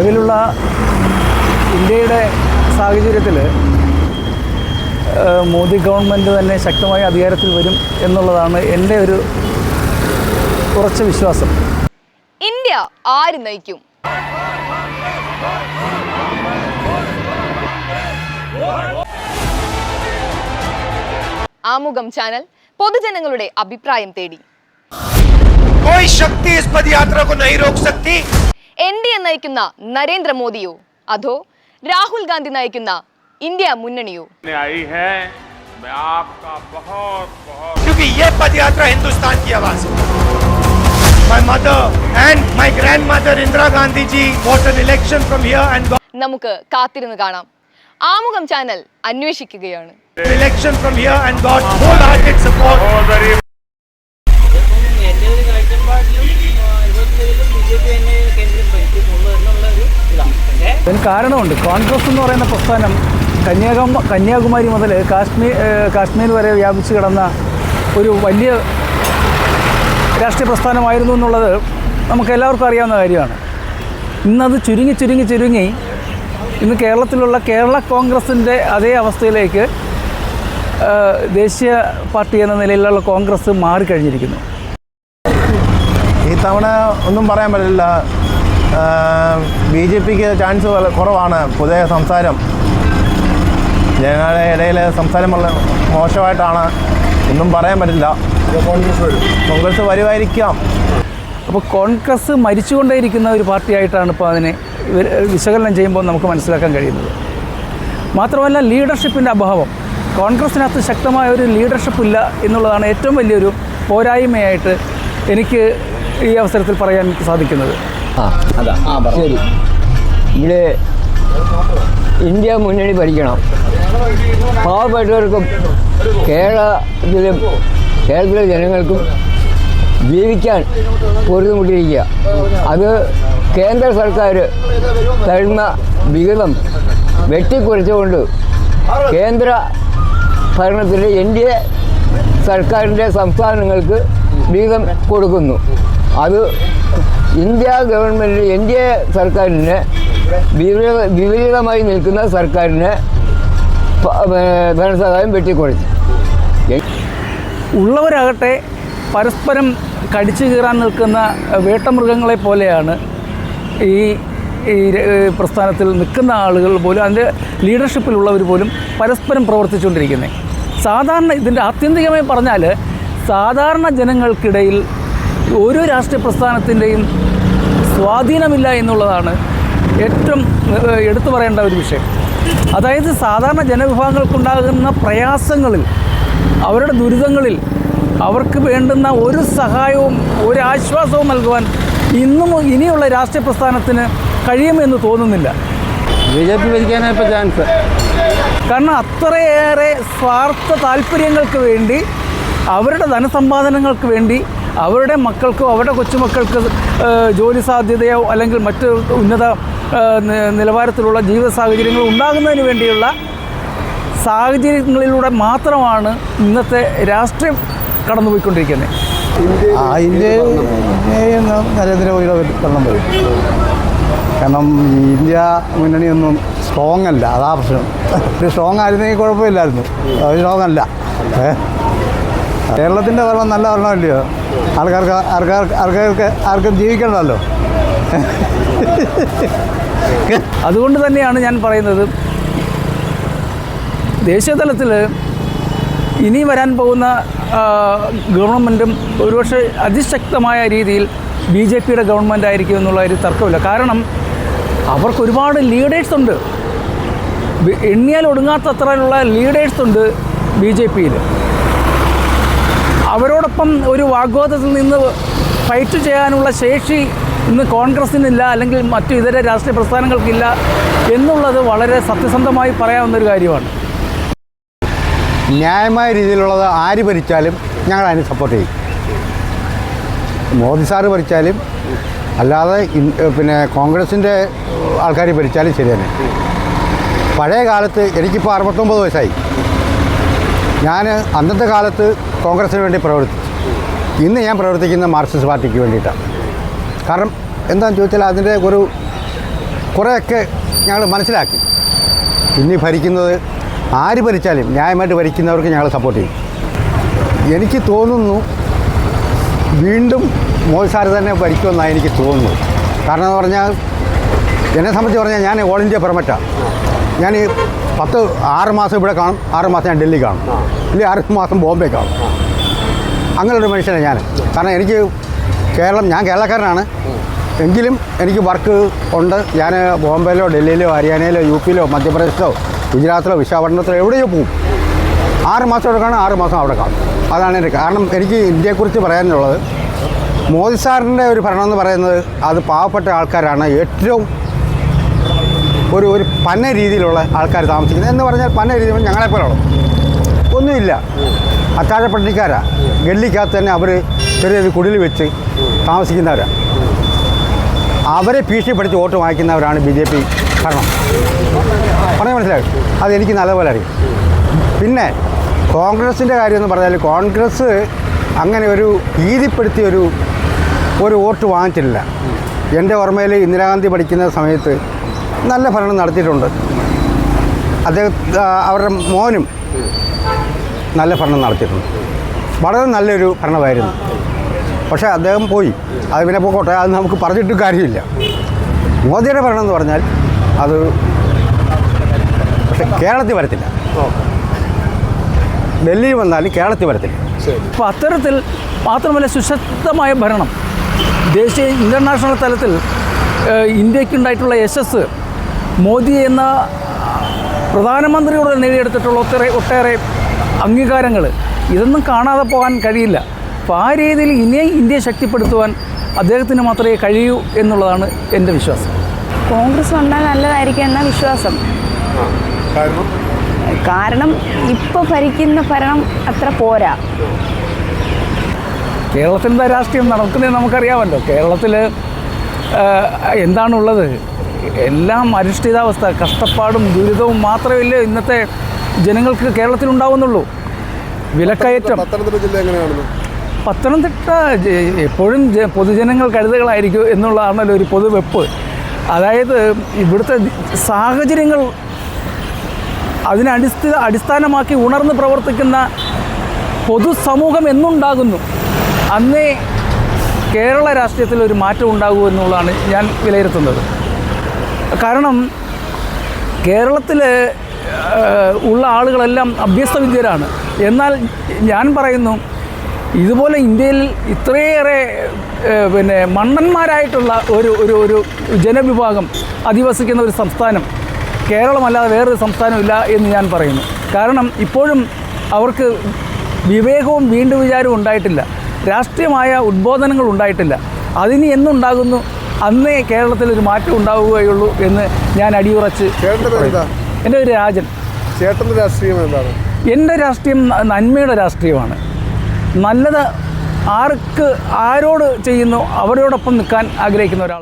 നിലവിലുള്ള ഇന്ത്യയുടെ സാഹചര്യത്തിൽ മോദി ഗവൺമെൻറ് തന്നെ ശക്തമായ അധികാരത്തിൽ വരും എന്നുള്ളതാണ് എൻ്റെ ഒരു ഉറച്ച വിശ്വാസം ഇന്ത്യ ആര് നയിക്കും ആമുഖം ചാനൽ പൊതുജനങ്ങളുടെ അഭിപ്രായം തേടി कोई शक्ति इस पद यात्रा को नहीं रोक सकती എൻ ഡി എ നയിക്കുന്ന നരേന്ദ്രമോദിയോ? അതോ രാഹുൽ ഗാന്ധി നയിക്കുന്ന ഇന്ത്യ മുന്നണിയോ? നമുക്ക് കാത്തിരുന്ന് കാണാം. ആമുഖം ചാനൽ അന്വേഷിക്കുകയാണ്. Election from here and got wholehearted support. അതിന് കാരണമുണ്ട്. കോൺഗ്രസ് എന്ന് പറയുന്ന പ്രസ്ഥാനം കന്യാകുമ കന്യാകുമാരി മുതൽ കാശ്മീർ കാശ്മീർ വരെ വ്യാപിച്ചു കിടന്ന ഒരു വലിയ രാഷ്ട്രീയ പ്രസ്ഥാനമായിരുന്നു എന്നുള്ളത് നമുക്ക് എല്ലാവർക്കും അറിയാവുന്ന കാര്യമാണ്. ഇന്നത് ചുരുങ്ങി ചുരുങ്ങി ചുരുങ്ങി ഇന്ന് കേരളത്തിലുള്ള കേരള കോൺഗ്രസിന്റെ അതേ അവസ്ഥയിലേക്ക് ദേശീയ പാർട്ടി എന്ന നിലയിലുള്ള കോൺഗ്രസ് മാറിക്കഴിഞ്ഞിരിക്കുന്നു. ഈ തവണ ഒന്നും പറയാൻ പറ്റില്ല. ബി ജെ പിക്ക് ചാൻസ് കുറവാണ്. പുതിയ സംസാരം. ജനങ്ങളുടെ ഇടയിൽ സംസാരം വളരെ മോശമായിട്ടാണ്. ഒന്നും പറയാൻ പറ്റില്ല. കോൺഗ്രസ് വരുമായിരിക്കാം. അപ്പോൾ കോൺഗ്രസ് മരിച്ചുകൊണ്ടേയിരിക്കുന്ന ഒരു പാർട്ടിയായിട്ടാണ് ഇപ്പോൾ അതിനെ വിശകലനം ചെയ്യുമ്പോൾ നമുക്ക് മനസ്സിലാക്കാൻ കഴിയുന്നത്. മാത്രമല്ല ലീഡർഷിപ്പിന്റെ അഭാവം. കോൺഗ്രസിനകത്ത് ശക്തമായ ഒരു ലീഡർഷിപ്പ് ഇല്ല എന്നുള്ളതാണ് ഏറ്റവും വലിയൊരു പോരായ്മയായിട്ട് എനിക്ക് ഈ അവസരത്തിൽ പറയാൻ സാധിക്കുന്നത്. ആ അതാ. ശരി. ഇവിടെ ഇന്ത്യ മുന്നണി ഭരിക്കണം. പാവപ്പെട്ടവർക്കും കേരളത്തിലും കേരളത്തിലെ ജനങ്ങൾക്കും ജീവിക്കാൻ പൊരുതുമുട്ടിയിരിക്കുക അത് കേന്ദ്ര സർക്കാർ തരുന്ന വിഹിതം വെട്ടിക്കുറച്ചുകൊണ്ട് കേന്ദ്ര ഭരണത്തിന്റെ എൻ ഡി എ സർക്കാരിന്റെ സംസ്ഥാനങ്ങൾക്ക് വിഹിതം കൊടുക്കുന്നു. അത് ഇന്ത്യ ഗവൺമെന്റ് എ സർക്കാരിന് വിപരീതമായി നിൽക്കുന്ന സർക്കാരിന് ധനസഹായം വെട്ടിക്കുറച്ചു ഉള്ളവരാകട്ടെ പരസ്പരം കടിച്ചു കീറാൻ നിൽക്കുന്ന വേട്ടമൃഗങ്ങളെ പോലെയാണ് ഈ ഈ പ്രസ്ഥാനത്തിൽ നിൽക്കുന്ന ആളുകൾ പോലും അതിന്റെ ലീഡർഷിപ്പിലുള്ളവർ പോലും പരസ്പരം പ്രവർത്തിച്ചുകൊണ്ടിരിക്കുന്നത്. സാധാരണ ഇതിന്റെ ആത്യന്തികമായി പറഞ്ഞാൽ സാധാരണ ജനങ്ങൾക്കിടയിൽ ഒരു രാഷ്ട്രീയ പ്രസ്ഥാനത്തിന്റെയും സ്വാധീനമില്ല എന്നുള്ളതാണ് ഏറ്റവും എടുത്തു പറയേണ്ട ഒരു വിഷയം. അതായത് സാധാരണ ജനവിഭാഗങ്ങൾക്കുണ്ടാകുന്ന പ്രയാസങ്ങളിൽ അവരുടെ ദുരിതങ്ങളിൽ അവർക്ക് വേണ്ടുന്ന ഒരു സഹായവും ഒരു ആശ്വാസവും നൽകുവാൻ ഇന്നും ഇനിയുള്ള രാഷ്ട്രീയ പ്രസ്ഥാനത്തിന് കഴിയുമെന്ന് തോന്നുന്നില്ല. ബി ജെ പി ഭരിക്കാനാണ് ഇപ്പോൾ ചാൻസ്. കാരണം അത്രയേറെ സ്വാർത്ഥ താല്പര്യങ്ങൾക്ക് വേണ്ടി അവരുടെ ധനസമ്പാദനങ്ങൾക്ക് വേണ്ടി അവരുടെ മക്കൾക്കോ അവരുടെ കൊച്ചുമക്കൾക്ക് ജോലി സാധ്യതയോ അല്ലെങ്കിൽ മറ്റ് ഉന്നത നിലവാരത്തിലുള്ള ജീവിത സാഹചര്യങ്ങൾ ഉണ്ടാകുന്നതിന് വേണ്ടിയുള്ള സാഹചര്യങ്ങളിലൂടെ മാത്രമാണ് ഇന്നത്തെ രാഷ്ട്രീയം കടന്നുപോയിക്കൊണ്ടിരിക്കുന്നത്. ആ ഇന്ത്യയിൽ നരേന്ദ്രമോദിയുടെ ഭരണം വരും. കാരണം ഇന്ത്യ മുന്നണിയൊന്നും സ്ട്രോങ് അല്ല. അതാ പ്രശ്നം. ഒരു സ്ട്രോങ് ആയിരുന്നെങ്കിൽ കുഴപ്പമില്ലായിരുന്നു. അത് സ്ട്രോങ് അല്ല. കേരളത്തിന്റെ ഭരണം നല്ല ഭരണമല്ലയോ? ആൾക്കാർക്ക് ആൾക്കാർക്ക് ആൾക്കാർക്ക് ആർക്കും ജീവിക്കണമല്ലോ അതുകൊണ്ട് തന്നെയാണ് ഞാൻ പറയുന്നത്. ദേശീയ തലത്തിൽ ഇനി വരാൻ പോകുന്ന ഗവൺമെന്റും ഒരുപക്ഷെ അതിശക്തമായ രീതിയിൽ ബി ജെ പിയുടെ ഗവൺമെന്റ് ആയിരിക്കും എന്നുള്ള ഒരു തർക്കമില്ല. കാരണം അവർക്ക് ഒരുപാട് ലീഡേഴ്സ് ഉണ്ട്. എണ്ണിയാൽ ഒടുങ്ങാത്തത്രയുള്ള ലീഡേഴ്സ് ഉണ്ട് ബി ജെ പിയിൽ അവരോടൊപ്പം ഒരു വാഗ്വാദത്തിൽ നിന്ന് ഫൈറ്റ് ചെയ്യാനുള്ള ശേഷി ഇന്ന് കോൺഗ്രസിനില്ല അല്ലെങ്കിൽ മറ്റു ഇതര രാഷ്ട്രീയ പ്രസ്ഥാനങ്ങൾക്കില്ല എന്നുള്ളത് വളരെ സത്യസന്ധമായി പറയാവുന്ന ഒരു കാര്യമാണ്. ന്യായമായ രീതിയിലുള്ളത് ആര് ഭരിച്ചാലും ഞങ്ങൾ അതിന് സപ്പോർട്ട് ചെയ്യും. മോദി സാറ് ഭരിച്ചാലും അല്ലാതെ പിന്നെ കോൺഗ്രസിന്റെ ആൾക്കാർ ഭരിച്ചാലും ശരി തന്നെ. പഴയ കാലത്ത് എനിക്കിപ്പോൾ അറുപത്തൊമ്പത് വയസ്സായി. ഞാൻ അന്നത്തെ കാലത്ത് കോൺഗ്രസിന് വേണ്ടി പ്രവർത്തിച്ചു ഇന്ന് ഞാൻ പ്രവർത്തിക്കുന്ന മാർക്സിസ്റ്റ് പാർട്ടിക്ക് വേണ്ടിയിട്ടാണ്. കാരണം എന്താണെന്ന് ചോദിച്ചാൽ അതിന്റെ ഒരു കുറേയൊക്കെ ഞങ്ങൾ മനസ്സിലാക്കി. ഇനി ഭരിക്കുന്നത് ആര് ഭരിച്ചാലും ന്യായമായിട്ട് ഭരിക്കുന്നവർക്ക് ഞങ്ങൾ സപ്പോർട്ട് ചെയ്യും. എനിക്ക് തോന്നുന്നു വീണ്ടും മോശാർ തന്നെ ഭരിക്കുമെന്നാണ് എനിക്ക് തോന്നുന്നു കാരണം എന്ന് പറഞ്ഞാൽ എന്നെ സംബന്ധിച്ച് പറഞ്ഞാൽ ഞാൻ ഓൾ ഇന്ത്യ പെർമറ്റാണ്. ഞാൻ പത്ത് ആറ് മാസം ഇവിടെ കാണും ആറ് മാസം ഞാൻ ഡൽഹി കാണും. ഇല്ലെങ്കിൽ ആറ് മാസം ബോംബെ കാണും. അങ്ങനൊരു മനുഷ്യനാണ് ഞാൻ. കാരണം എനിക്ക് കേരളം ഞാൻ കേരളക്കാരനാണ്. എങ്കിലും എനിക്ക് വർക്ക് ഉണ്ട്. ഞാൻ ബോംബെയിലോ ഡൽഹിയിലോ ഹരിയാനയിലോ യു പിയിലോ മധ്യപ്രദേശിലോ ഗുജറാത്തിലോ വിശാഖപട്ടണത്തിലോ എവിടെയോ പോകും. ആറ് മാസം അവിടെ കാണും ആറ് മാസം അവിടെ കാണും. അതാണ് എന്റെ കാരണം. എനിക്ക് ഇന്ത്യയെക്കുറിച്ച് പറയാനുള്ളത് മോദി സാറിന്റെ ഒരു ഭരണം എന്ന് പറയുന്നത് അത് പാവപ്പെട്ട ആൾക്കാരാണ്. ഏറ്റവും ഒരു ഒരു പന്ന രീതിയിലുള്ള ആൾക്കാർ താമസിക്കുന്നത് എന്ന് പറഞ്ഞാൽ പന്ന രീതിയിൽ ഞങ്ങളെപ്പോലുള്ള ഒന്നുമില്ല. അത്താഴപ്പട്ടിക്കാരാ ഗല്ലിക്കകത്ത് തന്നെ അവർ ചെറിയൊരു കുടിൽ വെച്ച് താമസിക്കുന്നവരാണ് അവരെ ഭീഷണിപ്പെടുത്തി വോട്ട് വാങ്ങിക്കുന്നവരാണ് ബി ജെ പി ഭരണം. പറഞ്ഞാൽ മനസ്സിലായി? അതെനിക്ക് നല്ലപോലെ അറിയാം. പിന്നെ കോൺഗ്രസിന്റെ കാര്യം എന്ന് പറഞ്ഞാൽ കോൺഗ്രസ് അങ്ങനെ ഒരു ഭീതിപ്പെടുത്തിയ ഒരു ഒരു വോട്ട് വാങ്ങിച്ചിട്ടില്ല. എന്റെ ഓർമ്മയിൽ ഇന്ദിരാഗാന്ധി പഠിക്കുന്ന സമയത്ത് നല്ല ഭരണം നടത്തിയിട്ടുണ്ട്. അദ്ദേഹം അവരുടെ മോനും നല്ല ഭരണം നടത്തിയിട്ടുണ്ട്. വളരെ നല്ലൊരു ഭരണമായിരുന്നു. പക്ഷേ അദ്ദേഹം പോയി. അത് പിന്നെ പോക്കോട്ടെ അത് നമുക്ക് പറഞ്ഞിട്ട് കാര്യമില്ല. മോദിയുടെ ഭരണം എന്ന് പറഞ്ഞാൽ അത് പക്ഷേ കേരളത്തിൽ വരത്തില്ല. ഡൽഹി വന്നാലും കേരളത്തിൽ വരത്തില്ല. അപ്പോൾ അത്തരത്തിൽ മാത്രമല്ല സുശക്തമായ ഭരണം. ദേശീയ ഇന്റർനാഷണൽ തലത്തിൽ ഇന്ത്യക്കുണ്ടായിട്ടുള്ള യശസ് മോദി എന്ന പ്രധാനമന്ത്രിയോട് നേടിയെടുത്തിട്ടുള്ള ഒട്ടേറെ ഒട്ടേറെ അംഗീകാരങ്ങൾ ഇതൊന്നും കാണാതെ പോകാൻ കഴിയില്ല. അപ്പോൾ ആ രീതിയിൽ ഇനിയും ഇന്ത്യയെ ശക്തിപ്പെടുത്തുവാൻ അദ്ദേഹത്തിന് മാത്രമേ കഴിയൂ എന്നുള്ളതാണ് എന്റെ വിശ്വാസം. കോൺഗ്രസ് വന്നാൽ നല്ലതായിരിക്കും എന്ന വിശ്വാസം. കാരണം? ഇപ്പോൾ ഭരിക്കുന്ന ഭരണം അത്ര പോരാ. കേരളത്തിന്റെ രാഷ്ട്രീയം നടക്കുന്നത് നമുക്കറിയാമല്ലോ. കേരളത്തിൽ എന്താണുള്ളത്? എല്ലാം അരിഷ്ഠിതാവസ്ഥ കഷ്ടപ്പാടും ദുരിതവും മാത്രമല്ല ഇന്നത്തെ ജനങ്ങൾക്ക് കേരളത്തിൽ ഉണ്ടാവുന്നുള്ളൂ വിലക്കയറ്റം. പത്തനംതിട്ട ജില്ല എങ്ങനെയാണെന്ന്? പത്തനംതിട്ട എപ്പോഴും പൊതുജനങ്ങൾ കരുതുകളായിരിക്കും എന്നുള്ളതാണല്ലോ ഒരു പൊതുവെപ്പ്. അതായത് ഇവിടുത്തെ സാഹചര്യങ്ങൾ അതിനെ അടിസ്ഥാനമാക്കി ഉണർന്ന് പ്രവർത്തിക്കുന്ന പൊതുസമൂഹം എന്നുണ്ടാകുന്നു. അന്നേ കേരള രാഷ്ട്രീയത്തിൽ ഒരു മാറ്റം ഉണ്ടാകൂ എന്നുള്ളതാണ് ഞാൻ വിലയിരുത്തുന്നത്. കാരണം കേരളത്തിൽ ഉള്ള ആളുകളെല്ലാം അഭ്യസ്ത വിദ്യരാണ് എന്നാൽ ഞാൻ പറയുന്നു ഇതുപോലെ ഇന്ത്യയിൽ ഇത്രയേറെ പിന്നെ മണ്ണന്മാരായിട്ടുള്ള ഒരു ഒരു ഒരു ജനവിഭാഗം അധിവസിക്കുന്ന ഒരു സംസ്ഥാനം കേരളമല്ലാതെ വേറൊരു സംസ്ഥാനമില്ല എന്ന് ഞാൻ പറയുന്നു. കാരണം ഇപ്പോഴും അവർക്ക് വിവേകവും വീണ്ടും വിചാരവും ഉണ്ടായിട്ടില്ല. രാഷ്ട്രീയമായ ഉദ്ബോധനങ്ങൾ ഉണ്ടായിട്ടില്ല. അതിന് എന്നുണ്ടാകുന്നു അന്നേ കേരളത്തിൽ ഒരു മാറ്റം ഉണ്ടാവുകയുള്ളൂ എന്ന് ഞാൻ അടിയുറച്ച് എന്റെ ഒരു രാജൻ. ചേട്ടന്റെ രാഷ്ട്രീയം എന്താണ്? എന്റെ രാഷ്ട്രീയം നന്മയുടെ രാഷ്ട്രീയമാണ്. നല്ലത് ആർക്ക് ആരോട് ചെയ്യുന്നു അവരോടൊപ്പം നിൽക്കാൻ ആഗ്രഹിക്കുന്ന ഒരാൾ